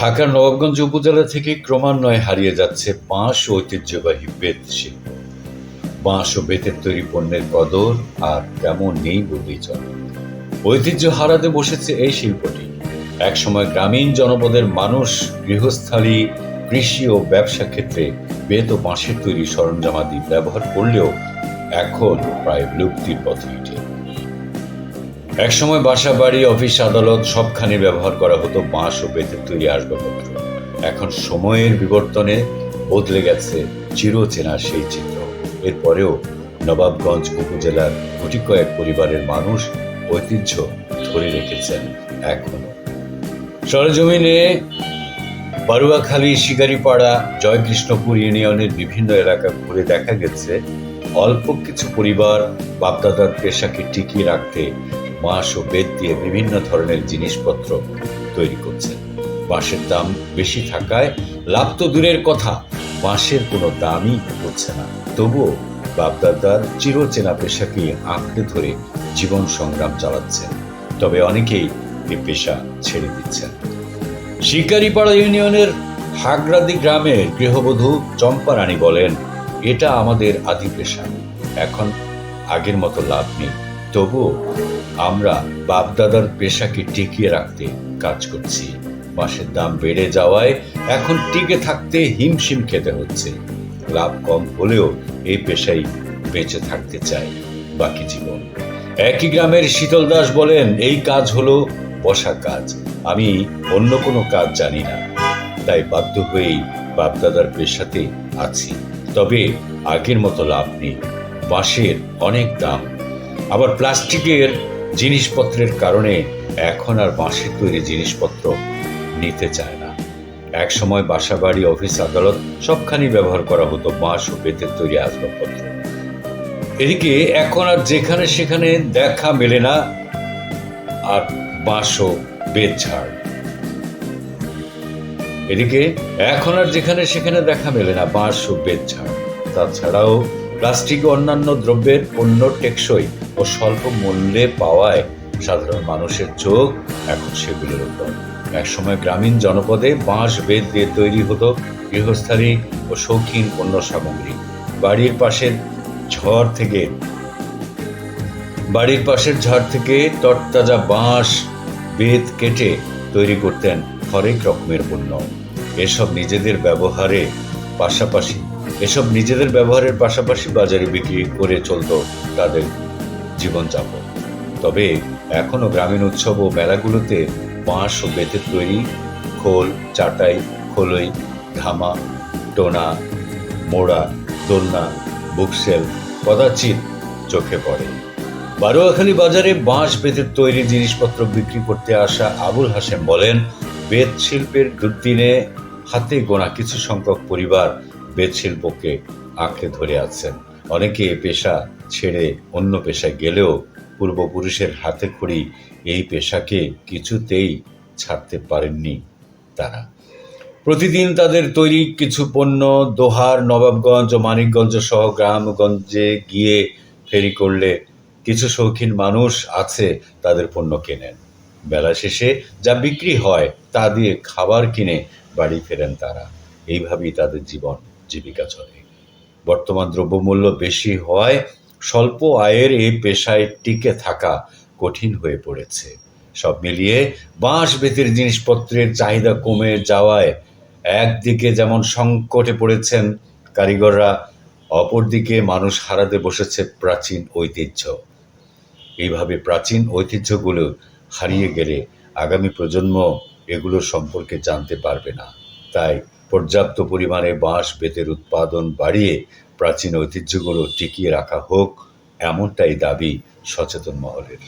ঢাকার নবাবগঞ্জ উপজেলা থেকে ক্রমান্বয়ে হারিয়ে যাচ্ছে বাঁশ ও ঐতিহ্যবাহী বেত শিল্প। বাঁশ ও বেতের তৈরি পণ্যের কদর আর তেমন নেই বললেই চলে। ঐতিহ্য হারাতে বসেছে এই শিল্পটি। একসময় গ্রামীণ জনপদের মানুষ, গৃহস্থালী, কৃষি ও ব্যবসা ক্ষেত্রে বেত ও বাঁশের তৈরি সরঞ্জামাদি ব্যবহার করলেও এখন প্রায় বিলুপ্তির পথে উঠে। একসময় বাসা, বাড়ি, অফিস, আদালত সবখানে ব্যবহার করা হতো বাঁশ ও বেতের তৈরি আসবাবপত্র। এখন সময়ের বিবর্তনে বদলে গেছে চিরচেনা সেই চিত্র। এরপরেও নবাবগঞ্জ উপজেলার গুটি কয়েক পরিবারের মানুষ ঐতিহ্য ধরে রেখেছেন এখনও। সরজমিনে বারুয়াখালী, শিকারিপাড়া, জয়কৃষ্ণপুর ইউনিয়নের বিভিন্ন এলাকা ঘুরে দেখা গেছে অল্প কিছু পরিবার বাপদাদার পেশাকে টিকিয়ে রাখতে বাঁশ ও বেত দিয়ে বিভিন্ন ধরনের জিনিসপত্র তৈরি করছে। বাঁশের দাম বেশি থাকায় লাভ তো দূরের কথা, বাঁশের কোনো দামই হচ্ছে না। তবুও বাপদাদার চিরচেনা পেশাকে আঁকড়ে ধরে জীবন সংগ্রাম চালাচ্ছেন তবে অনেকেই এই পেশা ছেড়ে দিচ্ছেন। শিকারিপাড়া ইউনিয়নের হাগরাদি গ্রামের গৃহবধূ চম্পা রানী বলেন, এটা আমাদের আদি পেশা। এখন আগের মতো লাভ নেই। তবুও আমরা বাপদাদার পেশাকে টিকিয়ে রাখতে কাজ করছি। বাঁশের দাম বেড়ে যাওয়ায় এখন টিকে থাকতে হিমশিম খেতে হচ্ছে। লাভ কম হলেও এই পেশাই বেঁচে থাকতে চাই বাকি জীবন। একই গ্রামের শীতল দাস বলেন, এই কাজ হলো বসা কাজ। আমি অন্য কোনো কাজ জানি না। তাই বাধ্য হয়েই বাপদাদার পেশাতে আছি। তবে আগের মতো লাভ নেই। বাঁশের অনেক দাম। আবার প্লাস্টিকের জিনিসপত্রের কারণে এখন আর বাঁশের তৈরি জিনিসপত্র নিতে চায় না। এক সময় বাসা বাড়ি অফিস আদালত সবখানি ব্যবহার করা হতো, বাঁশ ও বেতের তৈরি আসবাবপত্র। এদিকে এখন আর যেখানে সেখানে দেখা মেলে না আর বাঁশ ও বেত ঝাড় এদিকে এখন আর যেখানে সেখানে দেখা মেলে না, বাঁশ ও বেত ঝাড় তাছাড়াও প্লাস্টিক ও অন্যান্য দ্রব্যের পণ্য টেকসই ও স্বল্প মূল্যে পাওয়ায় সাধারণ মানুষের চোখ এখন সেগুলোর উপর। একসময় গ্রামীণ জনপদে বাঁশ বেত দিয়ে তৈরি হতো গৃহস্থালী ও শৌখিন পণ্য সামগ্রী। বাড়ির পাশের ঝড় থেকে বাড়ির পাশের ঝাড় থেকে তরতাজা বাঁশ, বেত কেটে তৈরি করতেন হরেক রকমের পণ্য। এসব নিজেদের ব্যবহারে পাশাপাশি এসব নিজেদের ব্যবহারের পাশাপাশি বাজারে বিক্রি করে চলত তাদের জীবনযাপন। তবে এখনও গ্রামীণ উৎসব ও মেলাগুলোতে বাঁশ ও বেতের তৈরি, খোল, চাটাই, খোলই ধামা টোনা, মোড়া, দোলনা, বুকসেল, কদাচিৎ চোখে পড়ে। বারোয়াখালী বাজারে বাঁশ, বেতের তৈরি জিনিসপত্র বিক্রি করতে আসা আবুল হাসেম বলেন, বেত শিল্পের দুর্দিনে হাতে গোনা কিছু সংখ্যক পরিবার বেত শিল্পকে আঁকড়ে ধরে আছেন। অনেকে এ পেশা ছেড়ে অন্য পেশায় গেলেও পূর্বপুরুষের হাতে খড়ি এই পেশাকে কিছুতেই ছাড়তে পারেননি তারা। প্রতিদিন তাদের তৈরি কিছু পণ্য দোহার নবাবগঞ্জ ও মানিকগঞ্জ সহ গ্রামগঞ্জে গিয়ে ফেরি করলে কিছু শৌখিন মানুষ আছে তাদের পণ্য কেনেন। বেলা শেষে যা বিক্রি হয় তা দিয়ে খাবার কিনে বাড়ি ফেরেন তারা। এইভাবেই তাদের জীবন। জীবিকা চলে। বর্তমান দ্রব্যমূল্য বেশি হওয়ায় স্বল্প আয়ের এই পেশায় টিকে থাকা কঠিন হয়ে পড়েছে। সব মিলিয়ে বাঁশ বেতের জিনিসপত্রের চাহিদা কমে যাওয়ায় একদিকে যেমন সংকটে পড়েছেন কারিগররা, অপরদিকে মানুষ হারাতে বসেছে প্রাচীন ঐতিহ্য। এইভাবে প্রাচীন ঐতিহ্যগুলো হারিয়ে গেলে আগামী প্রজন্ম এগুলো সম্পর্কে জানতে পারবে না। তাই পর্যাপ্ত পরিমাণে বাঁশ, বেতের উৎপাদন বাড়িয়ে প্রাচীন ঐতিহ্যগুলো টিকিয়ে রাখা হোক, এমনটাই দাবি সচেতন মহলের।